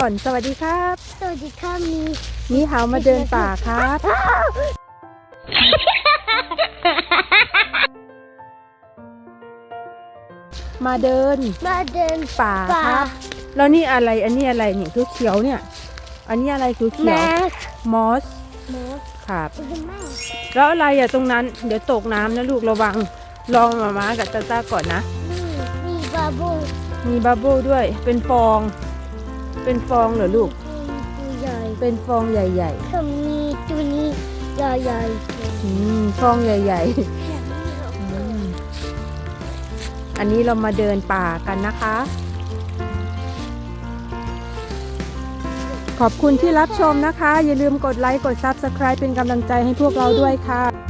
ก่อนสวัสดีครับ สวัสดีค่ะมีนี่เฮามาเดินป่าครับ มาเดินมาเดินป่าป่าครับ แล้วนี่อะไร อันนี้อะไรนี่คือเขียวๆเนี่ย อันนี้อะไรคือเขีแมยวสมอส มอส ครับเป็นแม่แล้วอะไรอะตรงนั้น เดี๋ยวตกน้ำนะลูกระวัง ลองมามากับตาตาก่อนนะนี่มีบาบูมีบับเบิ้ลด้วย เป็นฟอง เป็นฟองเหรอลูก ตัวใหญ่เป็นฟองใหญ่ก็มีตัวนี้ใหญ่ๆอืมฟองใหญ่ๆๆอืมอันนี้เรามาเดินป่ากันนะคะ ขอบคุณที่รับชมนะคะ อย่าลืมกดไลค์ กด Subscribe เป็นกำลังใจให้พวกเราด้วยค่ะ